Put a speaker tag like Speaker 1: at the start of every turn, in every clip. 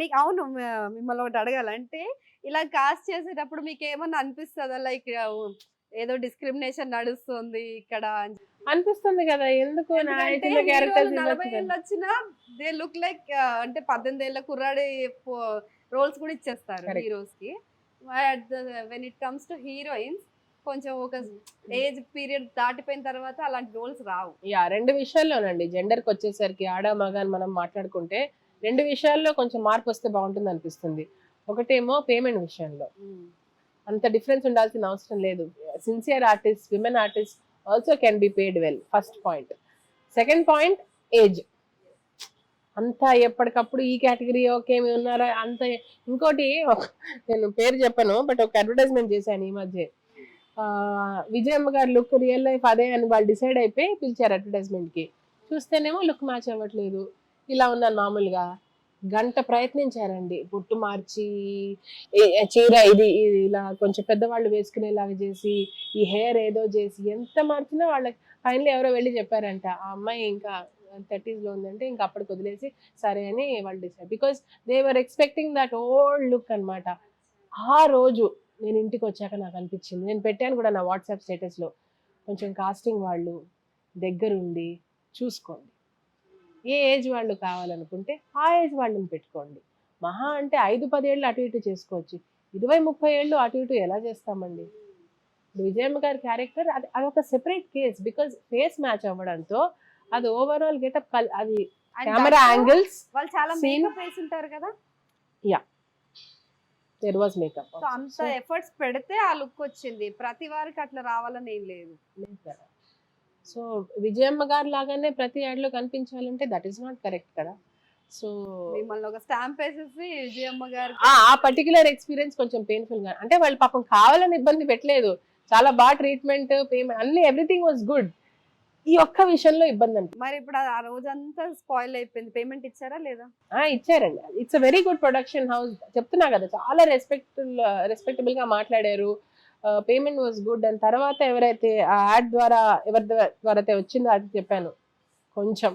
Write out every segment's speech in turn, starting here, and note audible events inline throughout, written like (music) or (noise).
Speaker 1: మీకు అవును. మిమ్మల్ని ఒకటి అడగాలంటే ఇలా కాస్ట్ చేసేటప్పుడు మీకు ఏమన్నా అనిపిస్తుందా? లైక్ ఏదో డిస్క్రిమినేషన్ నడుస్తుంది ఇక్కడ అని
Speaker 2: అనిపిస్తుంది కదా ఎందుకు
Speaker 1: వచ్చినా దే లుక్ లైక్ అంటే పద్దెనిమిది ఏళ్ళ కుర్రాడి రోల్స్ కూడా ఇచ్చేస్తారు. హీరోస్కి when it comes to heroines కొంచెం ఒక ఏజ్ పీరియడ్ దాటిపోయిన తర్వాత అలాంటి రోల్స్ రావు.
Speaker 2: యా రెండు విషయాల్లోనండి. జెండర్కి వచ్చేసరికి ఆడ మగ అని మనం మాట్లాడుకుంటే రెండు విషయాల్లో కొంచెం మార్పు వస్తే బాగుంటుంది అనిపిస్తుంది ఒకటేమో పేమెంట్ విషయంలో. అంత డిఫరెన్స్ ఉండాల్సిన అవసరం లేదు. Sincere artist women artist also can be paid well first point second point age అంతా ఎప్పటికప్పుడు ఈ కేటగిరీ ఓకే మీ ఉన్నారా? అంత ఇంకోటి నేను పేరు చెప్పను బట్ ఒక అడ్వర్టైజ్మెంట్ చేశాను ఈ మధ్య. విజయమ్మ గారి లుక్ రియల్ లైఫ్ అదే అని వాళ్ళు డిసైడ్ అయిపోయి పిలిచారు advertisement కి. చూస్తేనేమో లుక్ మ్యాచ్ అవ్వట్లేదు. ఇలా ఉన్నాను మామూలుగా గంట ప్రయత్నించారండి. పుట్టు మార్చి చీర ఇది ఇలా కొంచెం పెద్దవాళ్ళు వేసుకునేలాగా చేసి ఈ హెయిర్ ఏదో చేసి ఎంత మార్చినా వాళ్ళకి ఫైనల్ ఎవరో వెళ్ళి చెప్పారంట. ఆ అమ్మాయి ఇంకా థర్టీస్లో ఉందంటే ఇంకా అప్పటికి వదిలేసి సరే అని వాళ్ళు decide. Because they were expecting that old look అనమాట ఆ రోజు నేను ఇంటికి వచ్చాక నాకు అనిపించింది. నేను పెట్టాను కూడా నా వాట్సాప్ స్టేటస్లో. కొంచెం కాస్టింగ్ వాళ్ళు దగ్గరుండి చూసుకోండి. ఏ ఏజ్ వాళ్ళు కావాలనుకుంటే ఆ ఏజ్ వాళ్ళని పెట్టుకోండి. మహా అంటే ఐదు పదేళ్ళు అటు ఇటు చేసుకోవచ్చు. ఇరవై ముప్పై ఏళ్ళు అటు ఇటు ఎలా చేస్తామండి? విజయమ్మ గారి క్యారెక్టర్ అది అదొక separate case because face match అవ్వడంతో అది ఓవరాల్ గెటప్ అది కెమెరా యాంగిల్స్
Speaker 1: వాళ్ళు చాలా మేకప్ వేసి ఉంటారు కదా?
Speaker 2: దెర్ వాజ్ మేకప్
Speaker 1: సో అంత ఎఫర్ట్స్ పెడితే ఆ లుక్ వచ్చింది. ప్రతి వారికి అట్లా రావాలని ఏం లేదు.
Speaker 2: సో విజయమ్మ గారు లాగానే ప్రతి యాడ్లో కనిపించాలంటే దట్ ఈస్ నాట్ కరెక్ట్ కదా. సో
Speaker 1: మిమ్మల్ని ఒక స్టాంప్ వేసేసి విజయమ్మ గారు
Speaker 2: ఆ పర్టికులర్ ఎక్స్పీరియన్స్ కొంచెం పెయిన్ఫుల్గా అంటే వాళ్ళు పాపం కావాలని ఇబ్బంది పెట్టలేదు. చాలా బాగా ట్రీట్మెంట్ పేమెంట్ అన్ని ఎవ్రీథింగ్ వాజ్ గుడ్. ఈ ఒక్క విషయంలో ఇబ్బంది అంటే
Speaker 1: మరి ఇప్పుడు ఆ రోజంతా స్పాయిల్ అయిపోయింది. పేమెంట్ ఇచ్చారా లేదా?
Speaker 2: ఇచ్చారండి. It's a very good production house. చెప్తున్నా కదా చాలా రెస్పెక్ట్ రెస్పెక్టబుల్గా మాట్లాడారు. పేమెంట్ వాజ్ గుడ్ అండ్ తర్వాత ఎవరైతే ఆ యాడ్ ద్వారా ఎవరి ద్వా- ద్వారా అయితే వచ్చిందో అది చెప్పాను. కొంచెం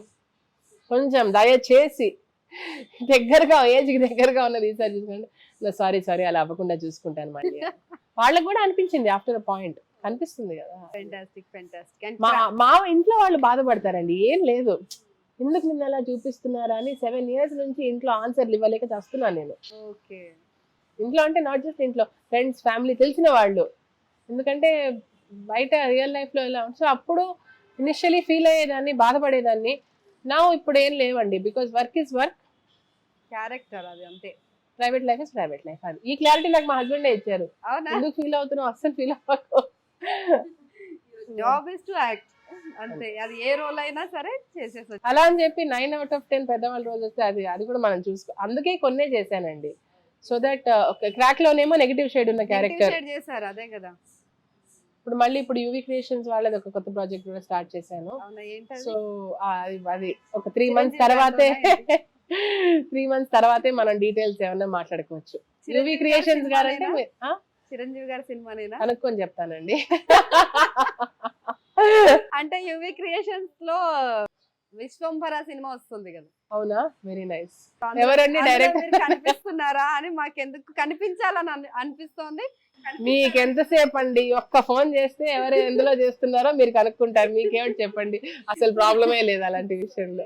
Speaker 2: కొంచెం దయచేసి దగ్గరగా ఏజ్కి దగ్గరగా ఉన్నది ఈసారి చూసుకోండి. సారీ సారీ అలా అవ్వకుండా చూసుకుంటాను మళ్ళీ. (laughs) వాళ్ళకి కూడా అనిపించింది ఆఫ్టర్ పాయింట్ కనిపిస్తుంది కదా. మా ఇంట్లో వాళ్ళు బాధపడతారండి. ఏం లేదు. ఎందుకు నిన్న అలా చూపిస్తున్నారా అని సెవెన్ ఇయర్స్ నుంచి ఇంట్లో ఆన్సర్లు ఇవ్వలేక చేస్తున్నాను నేను.
Speaker 1: ఓకే
Speaker 2: ఇంట్లో అంటే నాట్ జస్ట్ ఇంట్లో ఫ్రెండ్స్ ఫ్యామిలీ తెలిసిన వాళ్ళు. ఎందుకంటే బయట రియల్ లైఫ్లో ఎలా సో అప్పుడు ఇనిషియలీ ఫీల్ అయ్యేదాన్ని బాధపడేదాన్ని. నా ఇప్పుడు ఏం లేవండి because work is work
Speaker 1: character అది అంతే.
Speaker 2: Private life is private life అది ఈ క్లారిటీ నాకు మా హస్బెండే ఇచ్చారు. ఎందుకు ఫీల్ అవుతున్నావు? అస్సలు ఫీల్ అవ్వకు.
Speaker 1: జాబ్ ఇస్ టు యాక్ట్ అంతే. అది ఏ రోల్ అయినా సరే చేసేసొచ్చు.
Speaker 2: అలా అని చెప్పి నైన్ అవుట్ ఆఫ్ టెన్ పెద్దవాళ్ళ రోజు వస్తే అది అది కూడా మనం చూసుకో అందుకే కొన్నే చేశానండి. సో దట్ ఒక క్రాక్ లోనేమో నెగిటివ్ షేడ్ ఉన్న క్యారెక్టర్
Speaker 1: చేశారు అదే కదా.
Speaker 2: ఇప్పుడు మళ్ళీ ఇప్పుడు యూవీ క్రియేషన్స్ వాళ్ళది ఒక కొత్త ప్రాజెక్ట్ కూడా స్టార్ట్ చేశాను. సో అది అది ఒక త్రీ మంత్స్ తర్వాతే త్రీ మంత్స్ (laughs) తర్వాతే మనం డీటెయిల్స్ ఏమన్నా మాట్లాడుకోవచ్చు. యూవీ
Speaker 1: గారి
Speaker 2: క్రియేషన్స్? మీ- ఆ?
Speaker 1: చిరంజీవి గారి సినిమానేనా?
Speaker 2: కనుక్కొని చెప్తానండి.
Speaker 1: అంటే యువి క్రియేషన్స్లో విశ్వంభర సినిమా వస్తుంది కదా.
Speaker 2: అవునా? వెరీ నైస్ ఎవరండి?
Speaker 1: మీరు కనిపిస్తున్నారా అని మాకెందుకు కనిపించాలని అని- అనిపిస్తోంది.
Speaker 2: మీకు ఎంతసేపు అండి ఒక్క ఫోన్ చేస్తే ఎవరు ఎందులో చేస్తున్నారో మీరు కనుక్కుంటారు. మీకేమిటి చెప్పండి? అసలు ప్రాబ్లమే లేదు అలాంటి విషయంలో.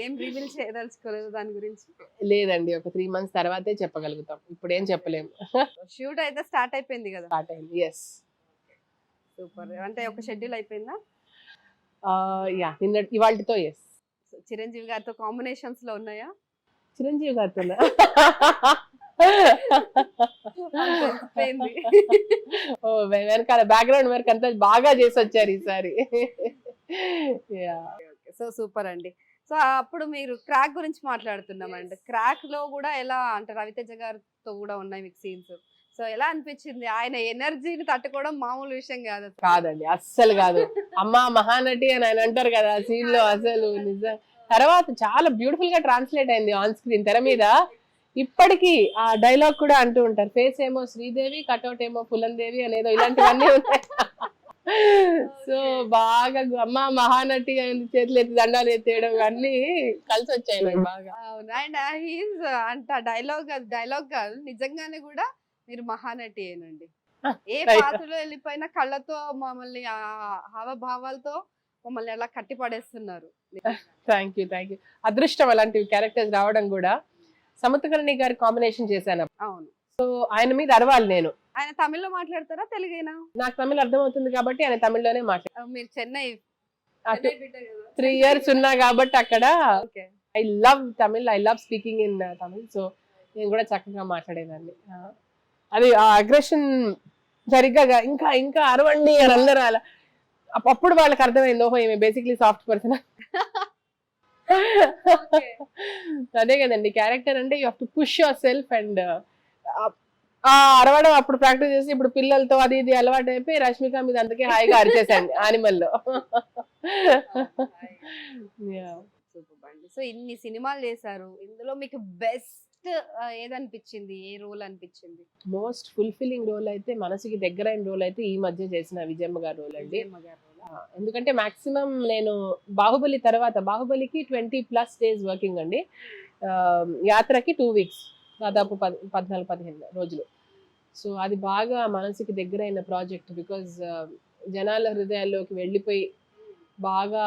Speaker 1: ఏం రివీల్ చేయదలుచుకోలేదు దాని గురించి.
Speaker 2: లేదండి ఒక త్రీ మంత్స్ తర్వాతే చెప్పగలుగుతాం. ఇప్పుడు ఏం చెప్పలేము.
Speaker 1: షూట్ అయితే స్టార్ట్ అయిపోయింది కదా?
Speaker 2: స్టార్ట్ అయింది ఎస్
Speaker 1: సూపర్ అంటే ఒక షెడ్యూల్ అయిపోయిందా?
Speaker 2: యా నిన్న ఇవాళతో ఎస్
Speaker 1: చిరంజీవి గారితో కాంబినేషన్స్లో ఉన్నాయా?
Speaker 2: చిరంజీవి గారితో వెనకాల బ్యాక్గ్రౌండ్ వర్క్ అంతా బాగా చేసి వచ్చారు ఈసారి యా
Speaker 1: సో సూపర్ అండి. సో అప్పుడు మీరు క్రాక్ గురించి మాట్లాడుతున్నామండి. క్రాక్లో కూడా ఎలా అంటే రవితేజ గారితో కూడా ఉన్నాయి మీకు సీన్స్ సో ఎలా అనిపించింది? ఆయన ఎనర్జీని తట్టుకోవడం మామూలు విషయం కాదు.
Speaker 2: కాదండి అస్సలు కాదు. అమ్మా మహానటి అని ఆయన అంటారు కదా సీన్లో అసలు నిజం. తర్వాత చాలా బ్యూటిఫుల్గా ట్రాన్స్లేట్ అయింది ఆన్ స్క్రీన్ తెర మీద. ఇప్పటికీ ఆ డైలాగ్ కూడా అంటూ ఉంటారు ఫేస్ ఏమో శ్రీదేవి కట్అవుట్ ఏమో పులందేవి అనేదో ఇలాంటివన్నీ ఉన్నాయి సో (laughs) బాగా అమ్మ మహానటి చేతులు ఎత్తి దండాలు ఎత్తేయడం అన్ని కలిసి వచ్చాయి నాకు బాగా.
Speaker 1: అవును. అండ్ హీస్ అంట డైలాగ్ డైలాగ్ కాదు నిజంగానే కూడా మీరు మహానటి ఏనండి. ఏ
Speaker 2: right.
Speaker 1: పాత్రలో వెళ్ళిపోయినా కళ్ళతో మమ్మల్ని ఆ హావభావాలతో మమ్మల్ని అలా కట్టి పడేస్తున్నారు
Speaker 2: థ్యాంక్ యూ థ్యాంక్ యూ అదృష్టం అలాంటి క్యారెక్టర్స్ రావడం కూడా సముద్రకరణి గారి కాంబినేషన్ చేశాను.
Speaker 1: అవును.
Speaker 2: సో ఆయన మీద అరవాలి నేను.
Speaker 1: ఆయన తమిళ్ళో మాట్లాడతారా తెలుగేనా?
Speaker 2: నాకు తమిళ అర్థమవుతుంది కాబట్టి ఆయన తమిళ్ళోనే మాట్లాడు
Speaker 1: ఆ, మీరు చెన్నై
Speaker 2: త్రీ ఇయర్స్ ఉన్నా కాబట్టి అక్కడ I love Tamil I love speaking in Tamil. So నేను కూడా చక్కగా మాట్లాడేదాన్ని. అది ఆ అగ్రెషన్ సరిగ్గా ఇంకా ఇంకా అరవండి అని అందరూ అలా అప్- అప్పుడు వాళ్ళకి అర్థమైంది ఓహో ఈమె బేసిక్లీ సాఫ్ట్ పర్సన్ (laughs) అదే కదండి క్యారెక్టర్ అంటే you have to push yourself and ఆ అరవడం అప్పుడు ప్రాక్టీస్ చేసి ఇప్పుడు పిల్లలతో అది ఇది అలవాటు అయిపోయి రష్మిక మీద అందుకే హాయిగా అరిచేసాను యానిమల్లో (laughs) Yeah.
Speaker 1: సూపర్ అండి సో ఇన్ని సినిమాలు చేశారు. ఇందులో మీకు బెస్ట్ ఏదనిపించింది? ఏ రోల్ అనిపించింది?
Speaker 2: మోస్ట్ ఫుల్ఫిల్లింగ్ రోల్ అయితే మనసుకి దగ్గరైన రోల్ అయితే ఈ మధ్య చేసిన విజయమ్మ గారి రోల్ అండి. ఎందుకంటే మాక్సిమం నేను బాహుబలి తర్వాత బాహుబలికి ట్వంటీ ప్లస్ డేస్ వర్కింగ్ అండి. యాత్రకి టూ వీక్స్ దాదాపు పద్ పద్నాలుగు పదిహేను రోజులు. సో అది బాగా మనసుకి దగ్గరైన ప్రాజెక్ట్ బికాజ్ జనాల హృదయాల్లోకి వెళ్ళిపోయి బాగా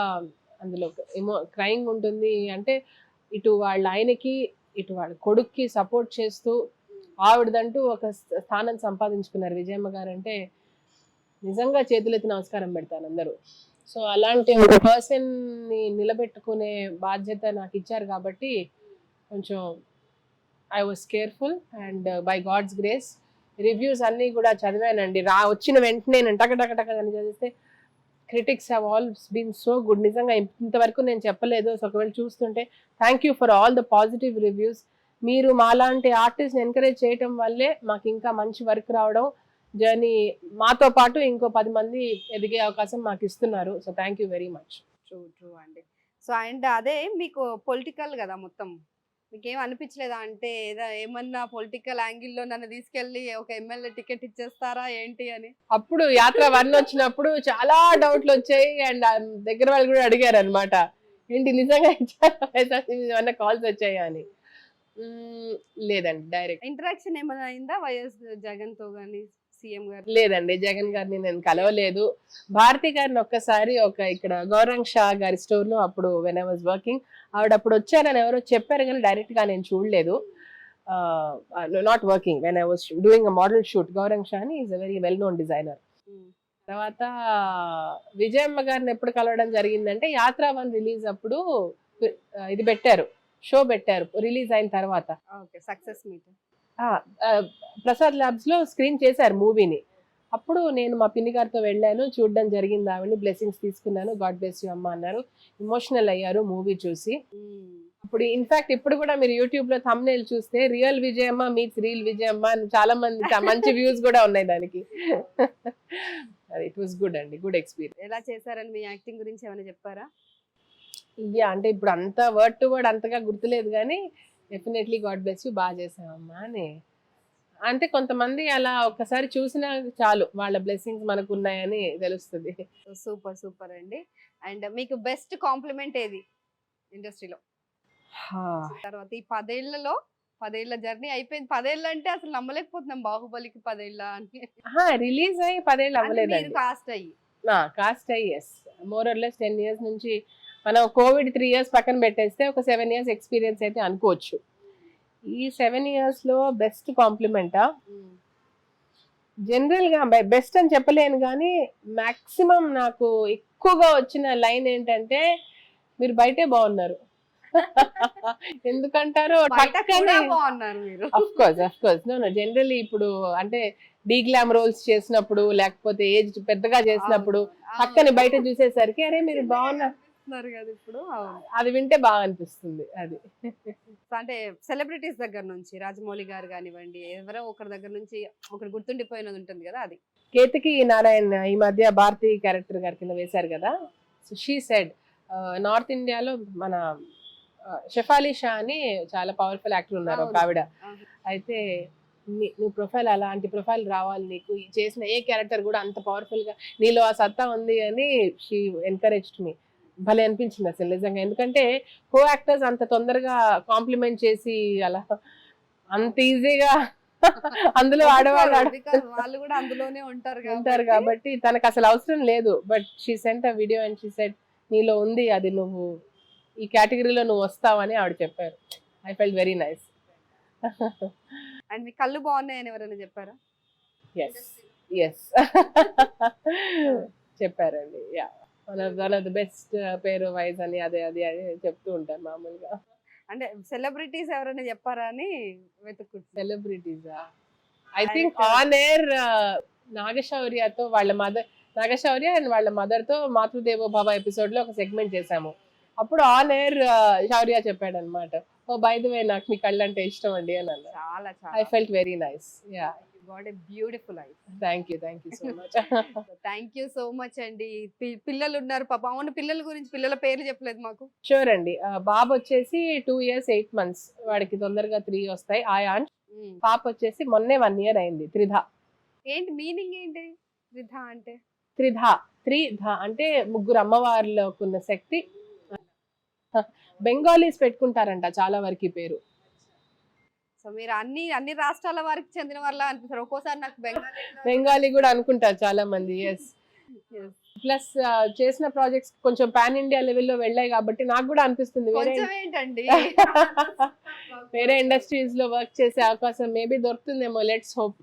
Speaker 2: అందులో ఏమో క్రైమ్ ఉంటుంది. అంటే ఇటు వాళ్ళ ఆయనకి ఇటు వాళ్ళ కొడుక్కి సపోర్ట్ చేస్తూ ఆవిడదంటూ ఒక స్థ- స్థానం సంపాదించుకున్నారు విజయమ్మ గారు అంటే నిజంగా చేతులెత్తి నమస్కారం పెడతాను అందరూ. సో అలాంటి ఒక పర్సన్ని నిలబెట్టుకునే బాధ్యత నాకు ఇచ్చారు కాబట్టి కొంచెం I was careful and by God's grace reviews అన్నీ కూడా చదివానండి. రా వచ్చిన వెంటనే నేను టకటకటక అని చదివిస్తే critics have all been so good నిజంగా ఇంతవరకు నేను చెప్పలేదు. సో ఒకవేళ చూస్తుంటే thank you for all the positive reviews మీరు మాలాంటి ఆర్టిస్ట్ని ఎంకరేజ్ చేయటం వల్లే మాకు ఇంకా మంచి వర్క్ రావడం జర్నీ మాతో పాటు ఇంకో పది మంది ఎదిగే అవకాశం మాకు ఇస్తున్నారు. So thank you very much
Speaker 1: true true అండి. సో అండ్ అదే మీకు పొలిటికల్ కదా మొత్తం. మీకు ఏం అనిపించలేదా అంటే ఏదో ఏమన్నా పొలిటికల్ యాంగిల్లో నన్ను తీసుకెళ్ళి ఒక ఎమ్మెల్యే టికెట్ ఇచ్చేస్తారా ఏంటి అని?
Speaker 2: అప్పుడు యాత్ర వన్ వచ్చినప్పుడు చాలా డౌట్లు వచ్చాయి. అండ్ దగ్గర వాళ్ళు కూడా అడిగారు అనమాట ఏంటి నిజంగా ఇచ్చారా కాల్స్ వచ్చాయా అని. లేదండి డైరెక్ట్
Speaker 1: ఇంటరాక్షన్ ఏమైనా అయిందా వైఎస్ జగన్తో గానీ? సీఎం గారు
Speaker 2: లేదండి. జగన్ గారిని నేను కలవలేదు. భారతి గారిని ఒక్కసారి ఒక ఇక్కడ గౌరంగ్ షా గారి స్టోర్లో అప్పుడు వెన్ ఐ వాజ్ వర్కింగ్ ఆవిడ అప్పుడు వచ్చారని ఎవరో చెప్పారు కానీ డైరెక్ట్గా నేను చూడలేదు. Not working when I was doing a model shoot Gaurang Shah అని is a very well known designer తర్వాత విజయమ్మ గారిని ఎప్పుడు కలవడం జరిగిందంటే యాత్ర వన్ రిలీజ్ అప్పుడు ఇది పెట్టారు. షో పెట్టారు. రిలీజ్ అయిన తర్వాత.
Speaker 1: ఓకే సక్సెస్ మీట్
Speaker 2: ఆ, ఆ, ప్రసాద్ ల్యాబ్స్లో స్క్రీన్ చేశారు మూవీని అప్పుడు నేను మా పిన్ని గారితో వెళ్ళాను చూడడం జరిగింది ఆవిడని బ్లెస్సింగ్స్ తీసుకున్నాను గాడ్ బ్లెస్ యూ అమ్మ అన్నారు. ఇమోషనల్ అయ్యారు మూవీ చూసి. ఇప్పుడు ఇన్ఫాక్ట్ ఇప్పుడు కూడా మీరు యూట్యూబ్లో thumbnail చూస్తే real Vijayamma meets real Vijayamma అని చాలా మంది మంచి వ్యూస్ కూడా ఉన్నాయి దానికి. ఇట్ వాస్ గుడ్ అండి గుడ్ ఎక్స్పీరియన్స్
Speaker 1: ఎలా చేశారని మీ యాక్టింగ్ గురించి ఏమైనా చెప్పారా?
Speaker 2: యా అంటే ఇప్పుడు అంత వర్డ్ టు వర్డ్ అంతగా గుర్తులేదు కానీ డెఫినెట్లీ గాడ్ బ్లెస్ యూ బాగా చేసామమ్మా అని. అంటే కొంతమంది అలా ఒక్కసారి చూసినా చాలు వాళ్ళ బ్లెస్సింగ్స్ మనకు ఉన్నాయని తెలుస్తుంది
Speaker 1: సూపర్ సూపర్ అండి. అండ్ మీకు బెస్ట్ కాంప్లిమెంట్ ఏది ఇండస్ట్రీలో తర్వాత ఈ పదేళ్ళలో పదేళ్ళ జర్నీ అయిపోయింది. పదేళ్ళు అంటే అసలు నమ్మలేకపోతున్నాం బాహుబలికి పదేళ్ళ అని.
Speaker 2: రిలీజ్ అయ్యి పదేళ్ళు అవ్వలేదండి.
Speaker 1: కాస్ట్ అయ్యి.
Speaker 2: కాస్ట్ అయ్యి yes more or less ten years నుంచి మనం కోవిడ్ త్రీ ఇయర్స్ పక్కన పెట్టేస్తే ఒక సెవెన్ ఇయర్స్ ఎక్స్పీరియన్స్ అయితే అనుకోవచ్చు. ఈ సెవెన్ ఇయర్స్లో బెస్ట్ కాంప్లిమెంటా జనరల్గా బెస్ట్ అని చెప్పలేను కానీ మాక్సిమం నాకు ఎక్కువగా వచ్చిన లైన్ ఏంటంటే మీరు బయటే బాగున్నారు. (laughs) ఎందుకంటారు? Course of course no no generally ఇప్పుడు అంటే డీగ్లామ్ రోల్స్ చేసినప్పుడు లేకపోతే ఏజ్ పెద్దగా చేసినప్పుడు పక్కన బయట చూసేసరికి అరే మీరు బాగున్నారు.
Speaker 1: చూస్తున్నారు కదా ఇప్పుడు.
Speaker 2: అది వింటే బాగా అనిపిస్తుంది అది.
Speaker 1: అంటే సెలబ్రిటీస్ దగ్గర నుంచి రాజమౌళి గారు కానివ్వండి ఎవరో ఒకరి దగ్గర నుంచి ఒకటి గుర్తుండిపోయినది ఉంటుంది కదా అది.
Speaker 2: కేతకి నారాయణ ఈ మధ్య భారతి క్యారెక్టర్ గారి కింద వేశారు కదా. సో షీ సెడ్ నార్త్ ఇండియాలో మన షెఫాలి షా అని చాలా పవర్ఫుల్ యాక్టర్ ఉన్నారు ఒక. ఆవిడ. అయితే నీ- నువ్వు ప్రొఫైల్ అలాంటి ప్రొఫైల్ రావాలి నీకు. చేసిన ఏ క్యారెక్టర్ కూడా అంత పవర్ఫుల్గా నీలో ఆ సత్తా ఉంది అని షీ ఎన్కరేజ్ మీ భలే అనిపించింది అసలు నిజంగా. ఎందుకంటే కో యాక్టర్స్ అంత తొందరగా కాంప్లిమెంట్ చేసి అలా అంత ఈజీగా అందులో ఆడవాళ్ళు
Speaker 1: వాళ్ళు కూడా అందులోనే ఉంటారు
Speaker 2: ఉంటారు కాబట్టి. తనకు అసలు అవసరం లేదు. But she sent a video and she said నీలో ఉంది అది నువ్వు ఈ కేటగిరీలో నువ్వు వస్తావని ఆవిడ చెప్పారు. I felt very nice
Speaker 1: and మీ కళ్ళు బాగున్నాయని ఎవరైనా చెప్పారా?
Speaker 2: ఎస్ ఎస్ చెప్పారండి. యా ఆఫ్ ద బెస్ట్ పేరు వైజ్ అని అదే అది అది చెప్తూ ఉంటారు మామూలుగా.
Speaker 1: అంటే సెలబ్రిటీస్ ఎవరైనా చెప్పారా అని వెతుక్కుంటున్నా.
Speaker 2: సెలబ్రిటీసా ఐ థింక్ ఆన్ ఎయిర్ నాగశౌర్యతో వాళ్ళ మదర్ నాగశౌర్య అండ్ వాళ్ళ మదర్తో మాతృదేవో భవ ఎపిసోడ్లో ఒక సెగ్మెంట్ చేశాము. అప్పుడు ఆన్ ఎయిర్ శౌర్య చెప్పాడు అనమాట ఓ బై ద వే నాకు మీ కళ్ళు అంటే ఇష్టం అండి అని అన్నారు I felt very nice yeah
Speaker 1: got a beautiful I
Speaker 2: thank you thank you so much
Speaker 1: thank you so much అండి. పిల్లలు ఉన్నారు పాప. అవును పిల్లల గురించి పిల్లల పేర్లు చెప్పలేదు మాకు.
Speaker 2: షూర్ అండి. బాబు వచ్చేసి టూ ఇయర్స్ ఎయిట్ మంత్స్ వాడికి తొందరగా త్రీ వస్తాయి. ఆయాన్
Speaker 1: మ్మ్.
Speaker 2: పాప వచ్చేసి మొన్నే వన్ ఇయర్ అయింది. త్రిధ.
Speaker 1: ఏంటి మీనింగ్ ఏంటి? వృధ అంటే?
Speaker 2: త్రిధ. త్రిధ అంటే ముగ్గురు అమ్మవారిలోకి ఉన్న శక్తి. బెంగాలీస్ పెట్టుకుంటారంట చాలా వరకు పేరు.
Speaker 1: సో మీరు అన్ని అన్ని రాష్ట్రాల వారికి చెందిన వాళ్ళ అనిపిస్తారు. ఒక్కోసారి నాకు బెంగాలీ (laughs)
Speaker 2: బెంగాలీ కూడా అనుకుంటారు చాలా మంది ఎస్ ప్లస్ చేసిన ప్రాజెక్ట్స్ కొంచెం పాన్ ఇండియా లెవెల్లో వెళ్ళాయి కాబట్టి నాకు కూడా అనిపిస్తుంది
Speaker 1: ఏంటండి? (laughs)
Speaker 2: వేరే ఇండస్ట్రీస్లో వర్క్ చేసే అవకాశం maybe దొరుకుతుందేమో let's hope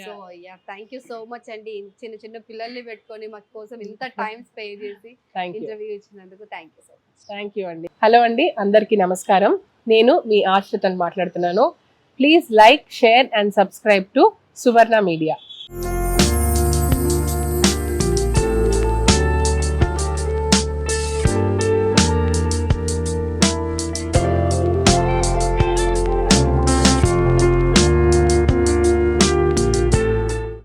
Speaker 1: so yeah thank you so much అండి. చిన్న చిన్న పిల్లల్ని పెట్టుకొని మా కోసం ఇంత టైం స్పే చేసి ఇంటర్వ్యూ ఇచ్చినందుకు thank you so much
Speaker 2: thank you అండి. హలో అండి అందరికీ నమస్కారం. నేను మీ ఆశ్రితన్ మాట్లాడుతున్నాను. Please like share and subscribe to Suvarna media